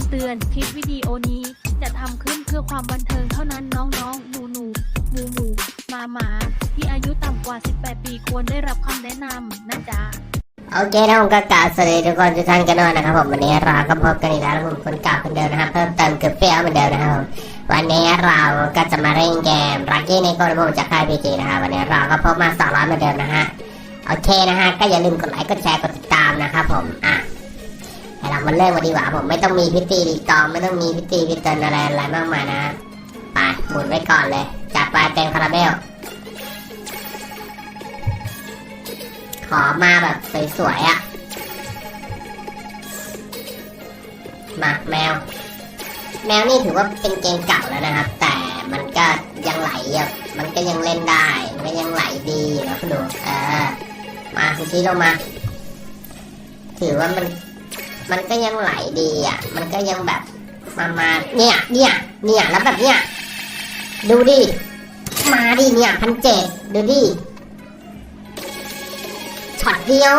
ำเตือน คลิปวิดีโอนี้ จะทำขึ้นเพื่อความบันเทิงเท่านั้นน้องๆ หนูๆหมูหมูหมาหมาที่อายุต่ำกว่า 18 ปีควรได้รับคำแนะนำนะจ๊ะ โอเคนะผมก็กล่าวสวัสดีทุกคนทุกท่านกันด้วยนะครับผมวันนี้เราก็พบกันอีกแล้วผมคนเก่าคนเดิมนะครับเพิ่มเติมคือเฟี้ยวเหมือนเดิมนะครับผมวันนี้เราก็จะมาเล่นเกมรักกี้ในโกลบอลจากค่ายพีจีนะครับวันนี้เราก็พบมา200เหมือนเดิมนะฮะโอเคนะฮะก็อย่าลืมกดไลค์กดแชร์กดติดตามนะครับผมอะ ให้เริ่มกันดีกว่าผมไม่ต้องมีพิธีรีตองไม่ต้องมีพิธีพิเตนอะไรอะไรมากมายนะไปหมุนไว้ก่อนเลยจัดไปเต็มคาราเบลขอมาแบบสวยๆอะ่ะมาแมว แมวนี่ถือว่าเป็นเกมเก่าแล้วนะครับ แต่มันก็ยังไหลอะมันก็ยังเล่นได้ มันก็ยังไหลดีอยู่นะคุณดูเออมาซูชิลงมา ถือว่ามัน มันก็ยังไหลดีอะ มันก็ยังแบบมามาเนี่ย เนี่ย เนี่ย แล้วแบบเนี่ย ดูดิ มาดิเนี่ยพันเจ็ดดูดิ ช็อตเดียว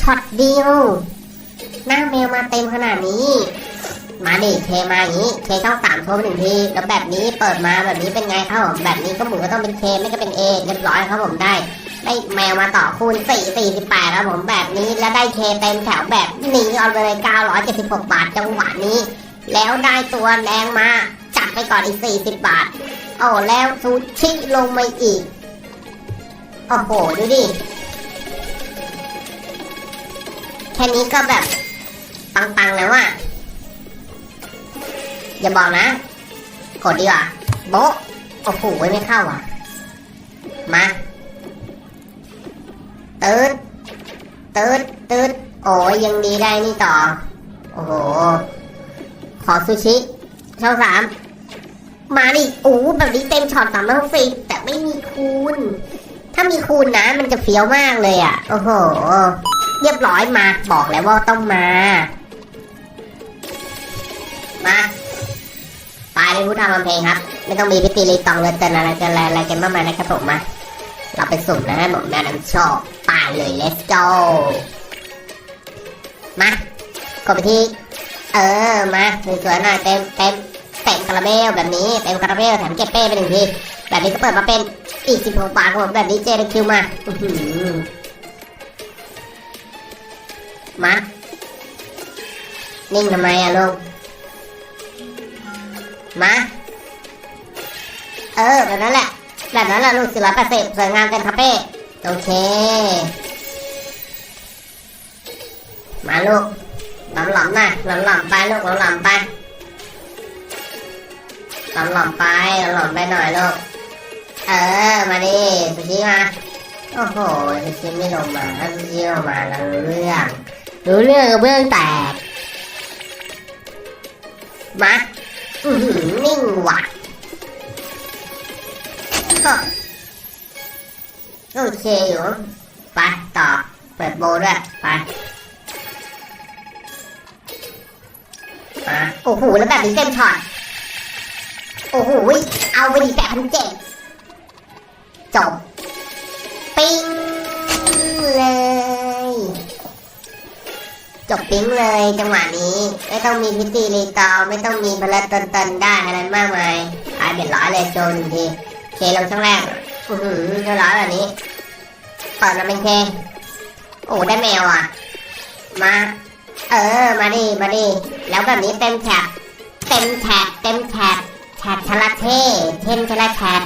ช็อตเดียว หน้าแมวมาเต็มขนาดนี้ มาดิเคมาอย่างนี้ เคช่องสามโทรหนึ่งที แล้วแบบนี้เปิดมาแบบนี้เป็นไงครับผม แบบนี้ก็หมูก็ต้องเป็นเคไม่ก็เป็นเอเรียบร้อยครับผมได้ ได้แมวมาต่อคูณสี่สี่สิบแปดครับผมแบบนี้แล้วได้เคเต็มแถวแบบนี้เอาไปเลยเก้าร้อยเจ็ดสิบาทจังหวะนี้ แล้วได้ตัวแรงมาจัดไปก่อนอีกสี่สิบบาท โอ้แล้วซูชิลงมาอีก โอ้โห ดูดิ แค่นี้ก็แบบ ปังๆแล้วอะอย่าบอกนะ กดดีกว่าโบ๊ะโอ้โหไม่เข้าอะ มา ตืดตืดตืดโอ้ยยังดีได้นี่ต่อ โอ้โห ขอซูชิ ช่องสาม มาดิโอ้แบบนี้เต็มช็อตสามร้อยหกสิบแต่ไม่มีคูณ ถ้ามีคูณนะ มันจะเฟี้ยวมากเลยอะ โอ้โห เรียบร้อยมา บอกแล้วว่าต้องมา มาไปเป็นผู้ทำเพลงครับ ไม่ต้องมีพิธีรีตองเลยเตือนอะไรกันอะไรอะไรกันมากมายนะครับผมมาเราไปสุ่มนะให้ผมแนะนำชอบ เลย let's go มากดไปที่ เออ มาสวยๆหน่อยเต็มเต็มเต็มคาราเบลแบบนี้เต็มคาราเบลแถมเก็บเป้ไปหนึ่งที แบบนี้ก็เปิดมาเป็นอีก16บาทครับผมแบบนี้เจได้คิวมาอื้อหือมา นิ่งทำไมอะลูกมา เออ แบบนั้นแหละ แบบนั้นแหละลูกสี่ร้อยแปดสิบสวยงามเต็มคาเป้ โอเค มาลูกหลอมหลอมๆน่อยหลอมหลอมๆไปลูกหลอมหลอมๆไปหลอมหลอมๆไปหลอมหลอมๆไปหน่อยลูก เออ มาดิสุชิมา โอ้โหสุชิไม่ลงมาถ้าสุชิลงมาแล้วเรื่องรู้เรื่องกับเบื้องแตก มา อือหือนิ่งว่ะ ก็โอเคอยู่ไปต่อ เปิดโบด้วยไปโอ้โห แล้วแบบนี้เต็มช็อตโอ้โห เอาไปดีแปดพันเจ็ดจบ ปิ้งเลย จบปิ้งเลยจังหวะนี้ ไม่ต้องมีพิธีรีตองไม่ต้องมีพลัดตนตนๆได้อะไรมากมายหายเบ็ดร้อยเลยโจนทีเคลงช่องแรก อือหือเรียบร้อยแบบนี้เปิดมาเป็นเค โอ้ได้แมวอะ มา เออ มาดิ มาดิ แล้วแบบนี้เต็มแท็บเต็มแท็บเต็มแท็บแท็บชละเท่เทนชละแท็บ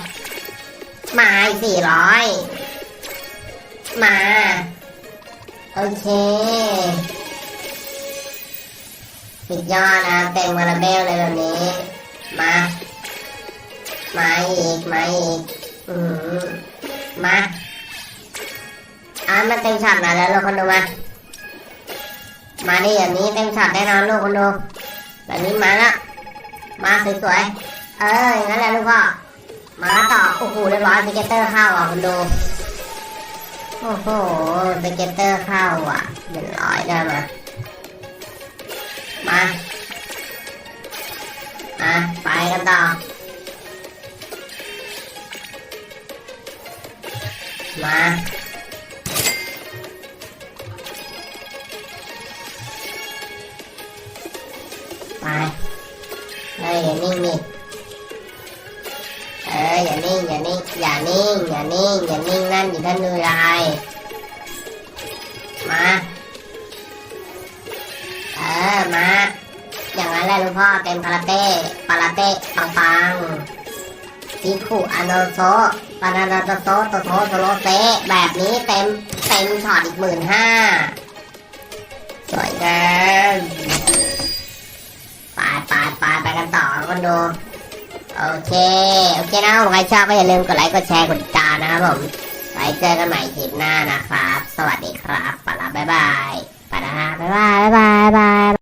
มาอีกสี่ร้อย มา โอเค สุดยอดนะเต็มมาราเบลเลยแบบนี้ มา มาอีก มาอีก มาอะมาเต็มช็อตหน่อยแล้วลูกคนดูมา มาดิอย่างนี้เต็มช็อตแน่นอนลูกคนดู แบบนี้มาล้วมาสวยๆ เอออย่างนั้นแหละลูกพ่อ มาต่อ โอ้โหเรียบร้อยสเก็ตเตอร์เข้าอะคุณดู โอ้โหสเก็ตเตอร์เข้าอะเรียบร้อยได้มา มามาไปกันต่อ มาไปเฮ้ยอย่านิ่งนี่เอออย่านิ่งอย่านิ่งอย่านิ่งอย่านิ่งอย่านิ่งนั่นอยู่ท่านดูไรมาเออมาอย่างนั้นแหละลูกพ่อเต็มคาราเต้ปาราเต้ปังปัง ซิคุอาโนโซปานานาโตโซโตโตโซโลเซแบบนี้เต็มเต็มช็อตอีกหมื่นห้าสวยงามไปไปไปไปกันต่อคนดูโอเค โอเคนะผมใครชอบก็อย่าลืมกดไลค์กดแชร์กดติดตามนะครับผมไว้เจอกันใหม่คลิปหน้านะครับ สวัสดีครับปะละบ๊ายบายปะละบ๊ายบายบ๊ายบายบ๊ายบาย